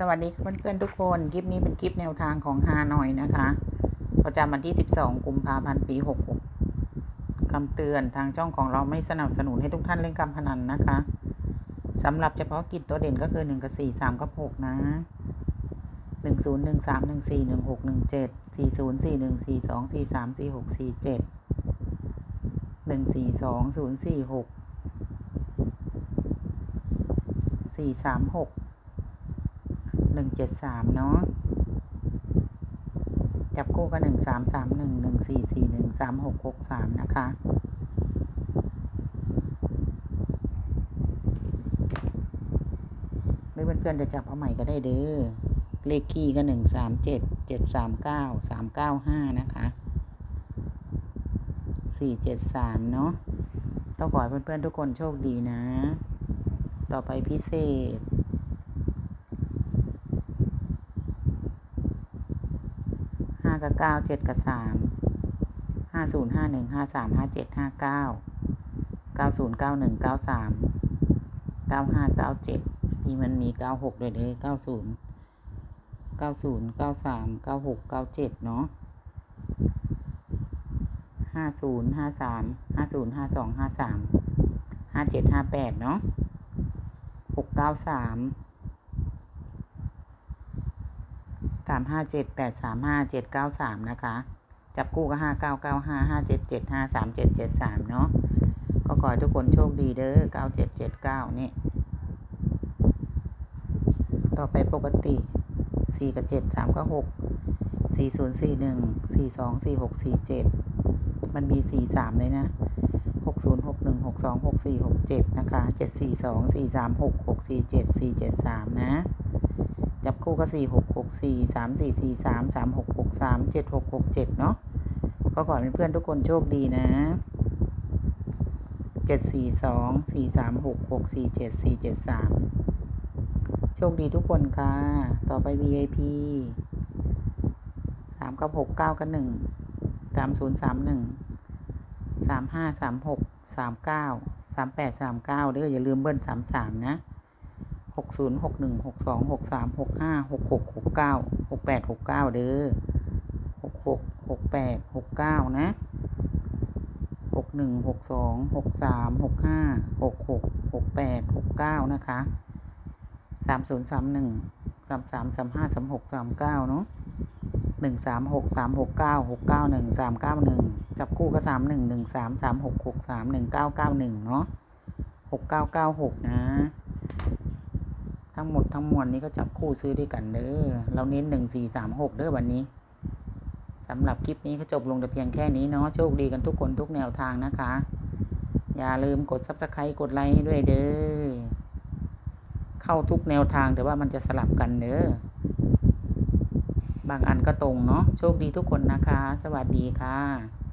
สวัสดีเพื่อนๆทุกคน คลิปนี้เป็นคลิปแนวทางของฮานอยนะคะประจำวันที่ 12 กุมภาพันธ์ ปี 66คำเตือนทางช่องของเราไม่สนับสนุนให้ทุกท่านเล่นการพนันนะคะสำหรับเฉพาะกิจตัวเด่นก็คือ 1 กับ 4 3 กับ 6 นะ 1 0 1 3 1 4 1 6 1 7 4 0 4 1 4 2 4 3 4 6 4 7 1 4 2 0 4 6 4 3 6 หนึ่งเจ็ดสามเนาะจับคู่ก็หนึ่งสามสามหนึ่งหนึ่งสี่สี่หนึ่งสามหกหกสามนะคะหรือเพื่อนๆจะจับเอาใหม่ก็ได้เด้อเลขคี่ก็หนึ่งสามเจ็ดเจ็ดสามเก้าสามเก้าห้านะคะสี่เจ็ดสามเนาะต้องขอให้เพื่อนๆทุกคนโชคดีนะ ต่อไปพิเศษ ห้า กับเก้าเจ็ดกับสามห้าศูนย์ห้าหนึ่งห้าสามห้าเจ็ดห้าเก้าเก้าศูนย์เก้าหนึ่งเก้าสามเก้าห้าเก้าเจ็ดนี่มันมีเก้าหกเลยเลยเก้าศูนย์เก้าศูนย์เก้าสามเก้าหกเก้าเจ็ดเนาะห้าศูนย์ห้าสามห้าศูนย์ห้าสองห้าสามห้าเจ็ดห้าแปดเนาะหกเก้าสาม สามห้าเจ็ดแปดสามห้าเจ็ดเก้าสามนะคะ จับคู่ก็ห้าเก้าเก้าห้าห้าเจ็ดเจ็ดห้าสามเจ็ดเจ็ดสามเนาะก็ขอให้ทุกคนโชคดีเด้อเก้าเจ็ดเจ็ดเก้านี่ ต่อไปปกติสี่กับเจ็ดสามกับหกสี่ศูนย์สี่หนึ่งสี่สองสี่หกสี่เจ็ดมันมีสี่สามเลยนะหกศูนย์หกหนึ่งหกสองหกสี่หกเจ็ดนะคะเจ็ดสี่สองสี่สามหกหกสี่เจ็ดสี่เจ็ดสามนะ จับคู่ก็สี่หกหกสี่สามสี่สี่สามสามหกหกสามเจ็ดหกหกเจ็ดเนาะก็ขอให้เพื่อนทุกคนโชคดีนะเจ็ดสี่สองสี่สามหกหกสี่เจ็ดสี่เจ็ดสามโชคดีทุกคนค่ะ ต่อไป VIP สามกับหกเก้ากับหนึ่งสามศูนย์สามหนึ่งสามห้าสามหกสามเก้าสามแปดสามเก้าเด้ออย่าลืมเบิ้ลสามสามนะ หกศูนย์หกหนึ่งหกสองหกสามหกห้าหกหกหกเก้าหกแปดหกเก้าเด้อหกหกหกแปดหกเก้านะหกหนึ่งหกสองหกสามหกห้าหกหกหกแปดหกเก้านะคะสามศูนย์สามหนึ่งสามสามสามห้าสามหกสามเก้าเนาะหนึ่งสามหกสามหกเก้าหกเก้าหนึ่งสามเก้าหนึ่งจับคู่ก็สามหนึ่งหนึ่งสามสามหกหกสามหนึ่งเก้าเก้าหนึ่งเนาะหกเก้าเก้าหกนะ ทั้งหมดทั้งมวลนี้ก็จับคู่ซื้อด้วยกันเด้อเราเน้นหนึ่งสี่สามหกเด้อวันนี้สำหรับคลิปนี้ก็จบลงแต่เพียงแค่นี้เนาะโชคดีกันทุกคนทุกแนวทางนะคะ อย่าลืมกดซับสไครต์กดไลค์ให้ด้วยเด้อเข้าทุกแนวทางแต่ว่ามันจะสลับกันเด้อบางอันก็ตรงเนาะโชคดีทุกคนนะคะ สวัสดีค่ะ